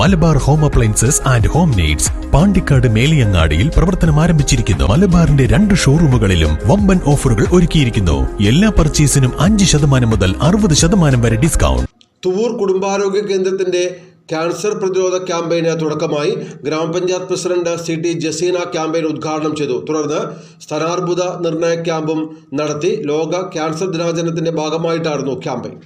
Malabar home appliances and home needs Pandikkad മേലിയങ്ങാടിയിൽ പ്രവർത്തനം ആരംഭിച്ചിരിക്കുന്നു. മലബാറിന്റെ രണ്ട് ഷോറൂമുകളിലും വമ്പൻ ഓഫറുകൾ ഒരുക്കിയിരിക്കുന്നു. എല്ലാ പർച്ചേസിനും അഞ്ച് ശതമാനം മുതൽ അറുപത് ശതമാനം വരെ ഡിസ്കൗണ്ട്. തുവൂർ കുടുംബാരോഗ്യ കേന്ദ്രത്തിന്റെ ക്യാൻസർ പ്രതിരോധ ക്യാമ്പയിന് തുടക്കമായി ഗ്രാമപഞ്ചായത്ത് president C T Jaseena campaign ഉദ്ഘാടനം ചെയ്തു. തുടർന്ന് സ്ഥാനാർബുദ നിർണയ ക്യാമ്പും നടത്തി ലോക ക്യാൻസർ ദിനാചരണത്തിന്റെ ഭാഗമായിട്ടായിരുന്നു ക്യാമ്പയിൻ.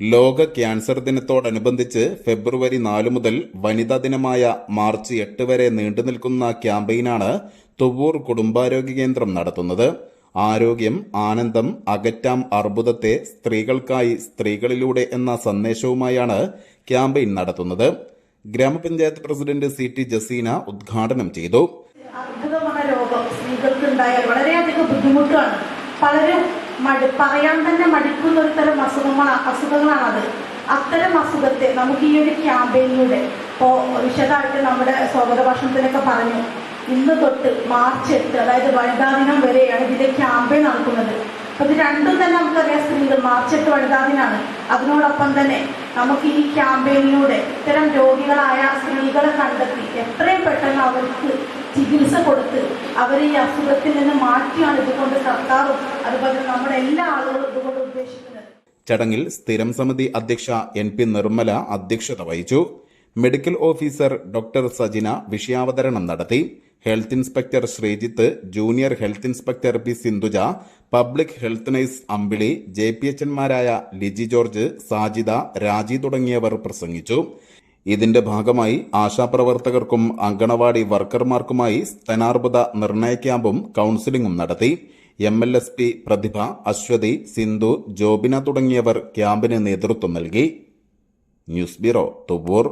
ലോക ക്യാൻസർ ദിനത്തോടനുബന്ധിച്ച് ഫെബ്രുവരി നാല് മുതൽ വനിതാ ദിനമായ മാർച്ച് എട്ട് വരെ നീണ്ടു നിൽക്കുന്ന ക്യാമ്പയിനാണ് തുവൂർ കുടുംബാരോഗ്യ കേന്ദ്രം നടത്തുന്നത്. ആരോഗ്യം ആനന്ദം അകറ്റാം അർബുദത്തെ സ്ത്രീകൾക്കായി സ്ത്രീകളിലൂടെ എന്ന സന്ദേശവുമായാണ് ക്യാമ്പയിൻ നടത്തുന്നത്. ഗ്രാമപഞ്ചായത്ത് പ്രസിഡന്റ് സി ടി ജസീന ഉദ്ഘാടനം ചെയ്തു. അർബുദമെന്ന രോഗം. സ്ത്രീകൾക്ക് ഉണ്ടായാൽ വളരെയധികം ബുദ്ധിമുട്ടാണ്. പലരും മടി പറയാൻ തന്നെ മടിക്കുന്ന ഒരു തരം അസുഖമാണ് അസുഖങ്ങളാണത്. അത്തരം അസുഖത്തെ നമുക്ക് ഈ ഒരു ക്യാമ്പയിനിലൂടെ ഇപ്പോൾ വിശദമായിട്ട് നമ്മുടെ സ്വാഗത ഭാഷണത്തിലൊക്കെ പറഞ്ഞു. ഇന്ന് തൊട്ട് മാർച്ച് എട്ട് അതായത് വനിതാ ദിനം വരെയാണ് ഇതിന്റെ ക്യാമ്പയിൻ നടക്കുന്നത്. ഇത് രണ്ടും തന്നെ നമുക്കറിയാം സ്ത്രീകൾ മാർച്ചിട്ട് വനിതാദിനാണ്. അതിനോടൊപ്പം തന്നെ നമുക്ക് ഈ ക്യാമ്പയിനിലൂടെ ഇത്തരം രോഗികളായ സ്ത്രീകളെ കണ്ടെത്തി എത്രയും പെട്ടെന്ന് അവർക്ക് ചികിത്സ കൊടുത്ത് അവരെ ഈ അസുഖത്തിൽ നിന്ന് മാറ്റിയാണ് ഇതുകൊണ്ട് സർക്കാരും അതുപോലെ നമ്മുടെ എല്ലാ ആളുകളും ഇതുകൊണ്ട് ഉദ്ദേശിക്കുന്നത്. ചടങ്ങിൽ സ്ഥിരം സമിതി അധ്യക്ഷ എൻ പി നിർമ്മല അധ്യക്ഷത വഹിച്ചു. മെഡിക്കൽ ഓഫീസർ ഡോക്ടർ സജിന വിഷയാവതരണം നടത്തി. Health inspector Sreejith junior health inspector P Sindhuja public health nurse Ambili J P എച്ച്മാരായ Liji George Sajida Raji തുടങ്ങിയവർ പ്രസംഗിച്ചു. ഇതിന്റെ ഭാഗമായി ആശാപ്രവർത്തകർക്കും അങ്കണവാടി വർക്കർമാർക്കുമായി സ്തനാർബുദ നിർണയ ക്യാമ്പും കൌൺസിലിംഗും നടത്തി. M L S P Prathibha Aswathy Sindhu Jobina തുടങ്ങിയവർ ക്യാമ്പിന് നേതൃത്വം നൽകി. News bureau Thuvvur.